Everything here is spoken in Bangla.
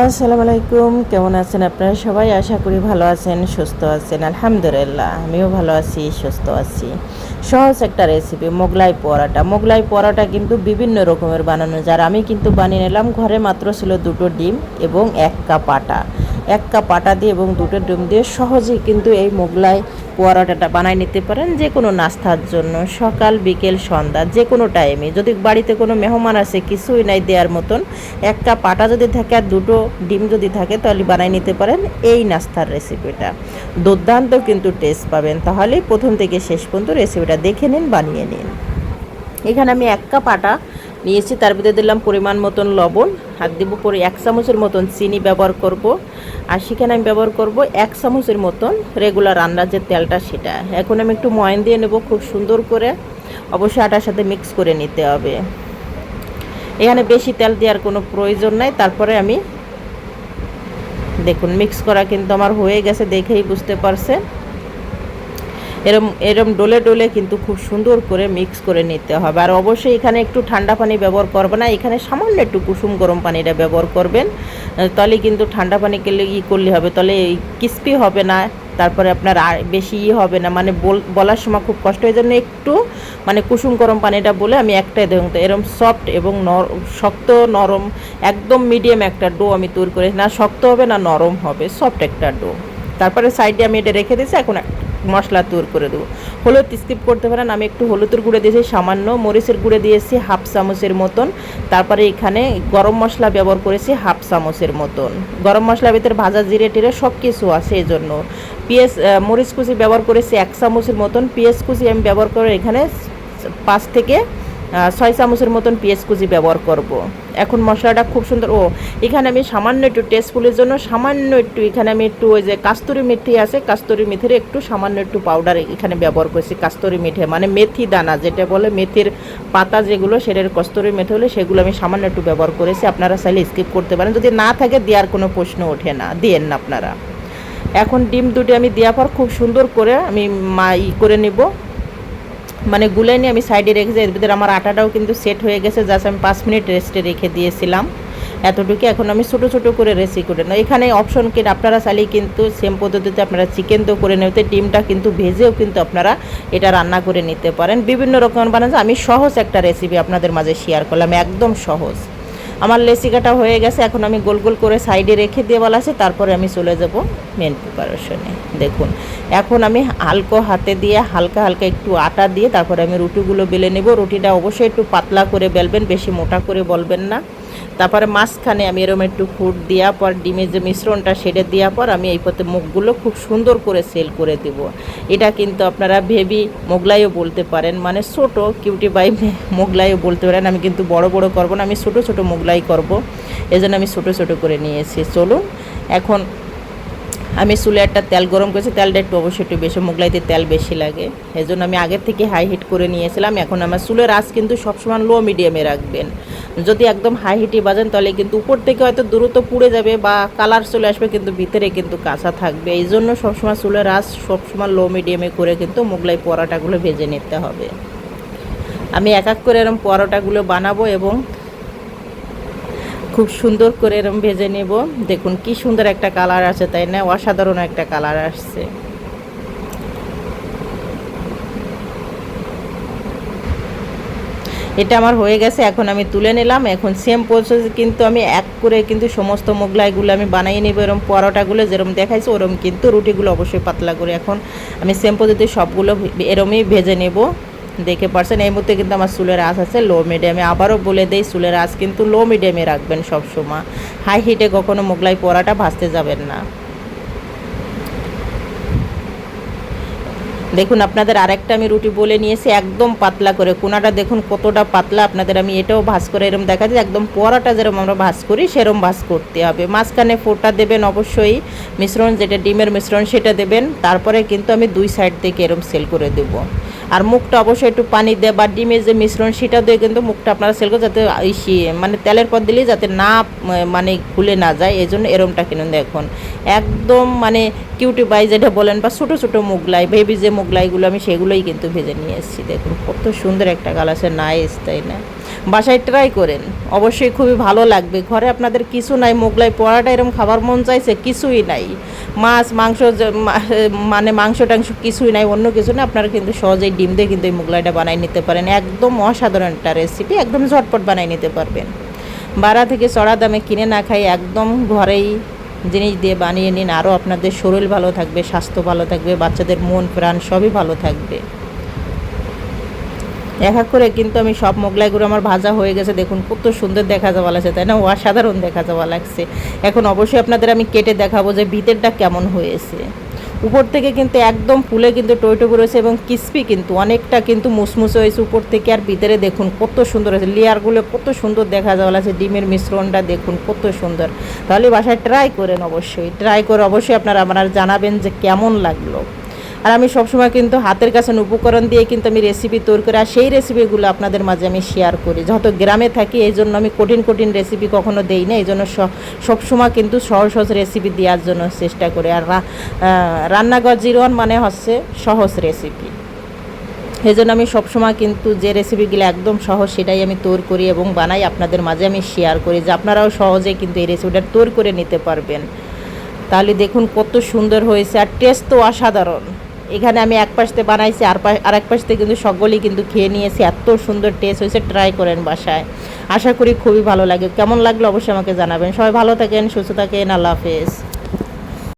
আসসালামু আলাইকুম, কেমন আছেন আপনারা সবাই? আশা করি ভালো আছেন, সুস্থ আছেন, আলহামদুলিল্লাহ। আমিও ভালো আছি, সুস্থ আছি। সহজ একটা রেসিপি মোগলাই পরোটা। মোগলাই পরোটা কিন্তু বিভিন্ন রকমের বানানো। যার আমি কিন্তু বানিয়ে নিলাম, ঘরে মাত্র ছিল দুটো ডিম এবং এক কাপ আটা। এক কাপ আটা দিয়ে এবং দুটো ডিম দিয়ে সহজেই কিন্তু এই মোগলাই পরোটাটা বানাই নিতে পারেন যে কোনো নাস্তার জন্য, সকাল, বিকেল, সন্ধ্যা যে কোনো টাইমে যদি বাড়িতে কোনো মেহমান আসে, কিছুই নাই দেওয়ার মতন, এক কাপ আটা যদি থাকে আর দুটো ডিম যদি থাকে, তাহলে বানাই নিতে পারেন এই নাস্তার রেসিপিটা দুর্দান্ত কিন্তু টেস্ট পাবেন। তাহলে প্রথম থেকে শেষ পর্যন্ত রেসিপিটা দেখে নিন, বানিয়ে নিন। এখানে আমি এক কাপ আটা নিয়েছি। তার ভিতরে দিলাম পরিমাণ মতন লবণ, আর দিব পরে এক চামচের মতন চিনি ব্যবহার করব। আর সেখানে আমি ব্যবহার করব এক চামচের মতন রেগুলার রান্নার যে তেলটা সেটা। এখন আমি একটু ময়ন দিয়ে নেব খুব সুন্দর করে। অবশ্যই আটার সাথে মিক্স করে নিতে হবে। এখানে বেশি তেল দেওয়ার কোনো প্রয়োজন নাই। তারপরে আমি দেখুন মিক্স করা কিন্তু আমার হয়ে গেছে দেখেই বুঝতে পারছেন। এরম এরম ডোলে ডোলে কিন্তু খুব সুন্দর করে মিক্স করে নিতে হবে। আর অবশ্যই এখানে একটু ঠান্ডা পানি ব্যবহার করবে না, এখানে সামান্য একটু কুসুম গরম পানিটা ব্যবহার করবেন। তাহলে কিন্তু ঠান্ডা পানি কেলে ই করলে হবে, তাহলে ক্রিস্পি হবে না, তারপরে আপনার আর বেশি ই হবে না। মানে বলার সময় খুব কষ্ট হয়ে জন্য একটু মানে কুসুম গরম পানিটা বলে আমি একটাই দেখুন তো এরম সফট এবং শক্ত, নরম, একদম মিডিয়াম একটা ডো আমি তৈরি করে, না শক্ত হবে না নরম হবে সফট একটা ডো তারপরে সাইডে আমি এটা রেখে দিয়েছি, এখন মশলা তৈরি করে দেবো। হলুদ স্কিপ করতে পারেন আমি একটু হলুদের গুঁড়ে দিয়েছি, সামান্য মরিচের গুঁড়ো দিয়েছি হাফ চামচের মতন। তারপরে এখানে গরম মশলা ব্যবহার করেছি হাফ চামচের মতন। গরম মশলার ভিতরে ভাজা জিরে টিরে সব কিছু আছে এই জন্য পেঁয়াজ মরিচ কুচি ব্যবহার করেছি এক চামচের মতন। পেঁয়াজ কুচি আমি ব্যবহার করে এখানে পাঁচ থেকে ছয় চামচের মতন পেঁয়াজ কুচি ব্যবহার করব। এখন মশলাটা খুব সুন্দর। ও, এখানে আমি সামান্য একটু টেস্টফুলের জন্য সামান্য একটু, এখানে আমি একটু ওই যে কাস্তরি মেথি আছে, কাস্তরি মেথির একটু সামান্য একটু পাউডার এখানে ব্যবহার করেছি, কাস্তরি মেথি মানে মেথি দানা যেটা বলে মেথির পাতা যেগুলো, সেটার কস্তরি মেথি হলে সেগুলো আমি সামান্য একটু ব্যবহার করেছি। আপনারা চাইলে স্কিপ করতে পারেন। যদি না থাকে দেওয়ার কোনো প্রশ্ন ওঠে না, দিয়েন না আপনারা। এখন ডিম দুটি আমি দেওয়ার পর খুব সুন্দর করে আমি মা ই করে নেব। মানে গুলে নিয়ে আমি সাইডে রেখেছি এর ভিতরে আমার আটাটাও কিন্তু সেট হয়ে গেছে জাস্ট আমি পাঁচ মিনিট রেস্টে রেখে দিয়েছিলাম। এতটুকু এখন আমি ছোটো ছোটো করে রেসি করে নেব। এখানে অপশন কিন্তু আপনারা চালিয়ে কিন্তু সেম পদ্ধতিতে আপনারা চিকেন তো করে নেবেন ডিমটা কিন্তু ভেজেও কিন্তু আপনারা এটা রান্না করে নিতে পারেন। বিভিন্ন রকমের বানানো আমি সহজ একটা রেসিপি আপনাদের মাঝে শেয়ার করলাম, একদম সহজ। আমার লেসিকাটা হয়ে গেছে, এখন আমি গোল গোল করে সাইডে রেখে দিয়ে বলা আছে তারপরে আমি চলে যাব মেন প্রিপারেশনে দেখুন, এখন আমি হালকো হাতে দিয়ে হালকা হালকা একটু আটা দিয়ে তারপরে আমি রুটিগুলো বেলে নেব। রুটিটা অবশ্যই একটু পাতলা করে বেলবেন, বেশি মোটা করে বলবেন না। তারপরে মাঝখানে আমি এরকম একটু ফুট দেওয়ার পর, ডিমের যে মিশ্রণটা সেটা দেওয়ার পর আমি এই পথে মুখগুলো খুব সুন্দর করে সেল করে দেব। এটা কিন্তু আপনারা ভেবি মোগলাইও বলতে পারেন মানে ছোট কিউটি বাই মোগলাইও বলতে পারেন। আমি কিন্তু বড় বড় করব না, আমি ছোট ছোট মোগলাই করব। এজন্য আমি ছোট ছোট করে নিয়েছি। চলুন, এখন আমি চুলে একটা তেল গরম করেছি, তেলটা একটু অবশ্যই একটু বেশি, মোগলাইতে তেল বেশি লাগে। এই জন্য আমি আগের থেকে হাই হিট করে নিয়েছিলাম, এখন আমার চুলের আঁচ কিন্তু সবসময় লো মিডিয়ামে রাখবেন। যদি একদম হাই হিটে বাজেন, তাহলে কিন্তু উপর থেকে হয়তো দ্রুত পুড়ে যাবে বা কালার চলে আসবে, কিন্তু ভিতরে কিন্তু কাঁচা থাকবে। এই জন্য সবসময় চুলের আঁচ সবসময় লো মিডিয়ামে করে কিন্তু মোগলাই পরোটাগুলো ভেজে নিতে হবে। আমি এক এক করে এরকম পরোটাগুলো বানাবো এবং খুব সুন্দর করে এরম ভেজে নেব। দেখুন কি সুন্দর একটা কালার আছে তাই না? অসাধারণ একটা কালার আসছে। এটা আমার হয়ে গেছে, এখন আমি তুলে নিলাম। এখন সেম প্রসেস কিন্তু আমি এক করে কিন্তু সমস্ত মোগলাইগুলো আমি বানিয়ে নেব। এরম পরোটাগুলো যেরকম দেখাইছে, ওরম কিন্তু রুটিগুলো অবশ্যই পাতলা করে এখন আমি সেম পদ্ধতি সবগুলো এরমই ভেজে নেব। দেখে পারছেন। এই মুহূর্তে কিন্তু আমার চুলের আঁচ আছে লো মিডিয়ামে আবারও বলে দেই, চুলের আঁচ কিন্তু লো মিডিয়ামে রাখবেন সব সময় হাই হিটে কখনো মোগলাই পোড়াটা ভাজতে যাবেন না। দেখুন, আপনাদের আরেকটা আমি রুটি বলে নিয়েছি, একদম পাতলা করে। কোনাটা দেখুন কতটা পাতলা। আপনাদের আমি এটাও ভাজ করে এরম দেখা যায়, একদম পরাটা যেরকম আমরা ভাজ করি, সেরম ভাজ করতে হবে। মাঝখানে ফোটা দেবেন অবশ্যই। মিশ্রণ, যেটা ডিমের মিশ্রণ, সেটা দেবেন। তারপরে কিন্তু আমি দুই সাইড থেকে এরম সেল করে দেবো। আর মুখটা অবশ্যই একটু পানি দিয়ে বা ডিমের যে মিশ্রণ, সেটা দিয়ে কিন্তু মুখটা আপনারা সেল করে যাতে মানে তেলের পর দিলেই যাতে না মানে খুলে না যায় এই জন্য এরমটা কিনুন দেখুন। একদম মানে কিউটি বাই যেটা বলেন বা ছোটো ছোটো মুগলাই, বেবি যে মুগলাইগুলো, আমি সেগুলোই কিন্তু ভেজে নিয়ে এসেছি। দেখুন, কত সুন্দর একটা কালার আছে নাইস, তাই না? বাসায় ট্রাই করেন। অবশ্যই খুবই ভালো লাগবে। ঘরে আপনাদের কিছু নাই, মোগলাই পোড়াটা এরকম খাবার মন চাইছে, কিছুই নাই। মাছ, মাংস মানে মাংস, টাংস কিছুই নাই, অন্য কিছু না আপনারা কিন্তু সহজেই ডিম দিয়ে কিন্তু এই মোগলাইটা বানাই নিতে পারেন। একদম অসাধারণ একটা রেসিপি একদম ঝটপট বানাই নিতে পারবেন। বাড়া থেকে চড়া দামে কিনে না খাই, একদম ঘরেই জিনিস দিয়ে বানিয়ে নিন। আরও আপনাদের শরীর ভালো থাকবে, স্বাস্থ্য ভালো থাকবে, বাচ্চাদের মন, প্রাণ সবই ভালো থাকবে। এক এক করে কিন্তু আমি সব মোগলাইগুলো আমার ভাজা হয়ে গেছে। দেখুন, কত সুন্দর দেখা যাওয়া লাগছে, তাই না? অসাধারণ দেখা যাওয়া লাগছে। এখন অবশ্যই আপনাদের আমি কেটে দেখাবো যে ভিতরটা কেমন হয়েছে। উপর থেকে কিন্তু একদম ফুলে কিন্তু টইটো রয়েছে এবং ক্রিস্পি কিন্তু, অনেকটা কিন্তু মুসমুসে হয়েছে উপর থেকে। আর ভিতরে দেখুন, কত সুন্দর হয়েছে। লেয়ারগুলো কত সুন্দর দেখা যাওয়া লাগছে। ডিমের মিশ্রণটা দেখুন, কত সুন্দর। তাহলে বাসায় ট্রাই করেন অবশ্যই। ট্রাই করে অবশ্যই আপনারা আমার জানাবেন যে কেমন লাগল। আর আমি সবসময় কিন্তু হাতের কাছে উপকরণ দিয়ে কিন্তু আমি রেসিপি তৈরি করি, আর সেই রেসিপিগুলো আপনাদের মাঝে আমি শেয়ার করি। যত গ্রামে থাকি, এই জন্য আমি কঠিন কঠিন রেসিপি কখনো দেই না, এই জন্য সবসময় কিন্তু সহজ সহজ রেসিপি দেওয়ার জন্য চেষ্টা করি। আর রান্নাঘর জিরোন মানে হচ্ছে সহজ রেসিপি এই জন্য আমি সবসময় কিন্তু যে রেসিপিগুলো একদম সহজ, সেটাই আমি তৈরি করি এবং বানাই। আপনাদের মাঝে আমি শেয়ার করি যে আপনারাও সহজে কিন্তু এই রেসিপিটা তৈরি করে নিতে পারবেন। তাহলে দেখুন কত সুন্দর হয়েছে, আর টেস্ট তো অসাধারণ। এখানে আমি এক পাশতে বানাইছি, আর পাশ আর এক পাশতে কিন্তু সকলেই কিন্তু খেয়ে নিয়েছি। এত সুন্দর টেস্ট হয়েছে ট্রাই করেন বাসায়। আশা করি খুবই ভালো লাগে। কেমন লাগল অবশ্যই আমাকে জানাবেন। সবাই ভালো থাকেন, সুস্থ থাকেন, আল্লাহ হাফেজ।